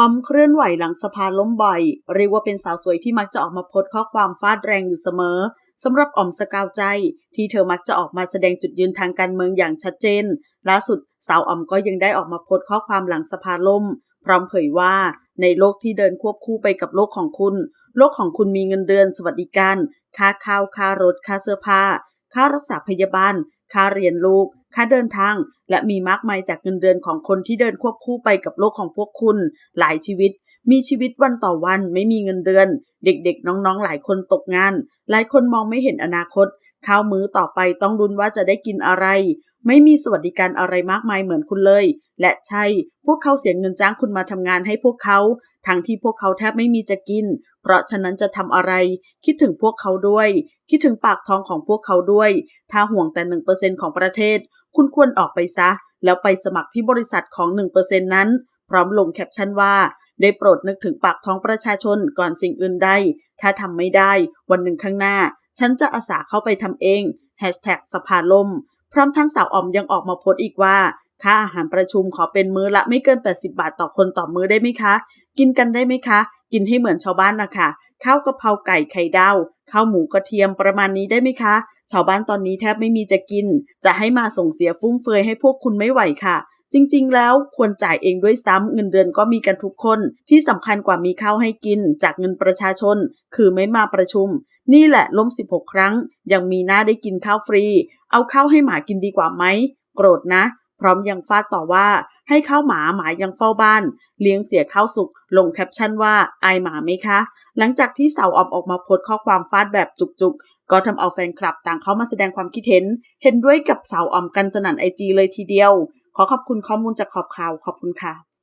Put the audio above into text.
ออมเคลื่อนไหวหลังสภาล้มบ่อย เรียกว่าเป็นสาวสวยที่มักจะออกมาโพสข้อความฟาดแรงอยู่เสมอสำหรับออมสกาวใจ ที่เธอมักจะออกมาแสดงจุดยืนทางการเมืองอย่างชัดเจน ล่าสุดสาวออมก็ยังได้ออกมาโพสข้อความหลังสภาล่ม พร้อมเผยว่าในโลกที่เดินควบคู่ไปกับโลกของคุณ โลกของคุณมีเงินเดือนสวัสดิการ ค่าข้าวค่ารถ ค่าเสื้อผ้า ค่ารักษาพยาบาล ค่าเรียนลูก ค่าเดินทาง และมีมากมายจากเงินเดือนของคนที่เดินควบคู่ไปกับโลกของพวกคุณ หลายชีวิต มีชีวิตวันต่อวันไม่มีเงินเดือน เด็กๆ น้องๆ หลายคนตกงาน หลายคนมองไม่เห็นอนาคต ข้าวมื้อต่อไปต้องรุนว่าจะได้กินอะไร ไม่มีสวัสดิการอะไรมากมายเหมือนคุณเลย และใช่ พวกเขาเสียเงินจ้างคุณมาทำงานให้พวกเขา ทั้งที่พวกเขาแทบไม่มีจะกิน เพราะฉะนั้นจะทำอะไรคิดถึงพวกเขาด้วย คิดถึงปากท้องของพวกเขาด้วย ถ้าห่วงแต่หนึ่งเปอร์เซ็นของประเทศ คุณควรออกไปซะ แล้วไปสมัครที่บริษัทของหนึ่งเปอร์เซ็นนั้น พร้อมลงแคปชั่นว่าได้โปรดนึกถึงปากท้องประชาชนก่อนสิ่งอื่นใด ถ้าทำไม่ได้ วันหนึ่งข้างหน้า ฉันจะอาสาเข้าไปทำเอง Hashtag สภาลมพร้อมทั้งสาวออมยังออกมาโพสต์อีกว่า ค่าอาหารประชุมขอเป็นมื้อละไม่เกิน 80 บาทต่อคนต่อมื้อได้ไหมคะ กินกันได้ไหมคะ กินให้เหมือนชาวบ้านนะคะข้าวกะเพราไก่ไข่ดาวข้าวหมูกระเทียมประมาณนี้ได้ไหมคะ ชาวบ้านตอนนี้แทบไม่มีจะกิน จะให้มาส่งเสียฟุ่มเฟือยให้พวกคุณไม่ไหวค่ะ จริง ๆ แล้วควรจ่ายเองด้วยซ้ำเงินเดือนก็มีกันทุกคน ที่สำคัญกว่ามีข้าวให้กิน จากเงินประชาชน คือไม่มาประชุม นี่แหละล้ม 16 ครั้ง ยังมีหน้าได้กินข้าวฟรี เอาข้าวให้หมากินดีกว่าไหมโกรธนะ พร้อมยังฟาดต่อว่าให้ข้าวหมาหมายังเฝ้าบ้าน เลี้ยงเสียข้าวสุกลงแคปชั่นว่าอายหมาไหมคะ หลังจากที่สาวออมออกมาโพสข้อความฟาดแบบจุกๆ ก็ทำเอาแฟนคลับต่างเข้ามาแสดงความคิดเห็น เห็นด้วยกับสาวออมกันสนั่นไอจีเลยทีเดียว ขอขอบคุณข้อมูลจากขอบข่าวขอบคุณค่ะ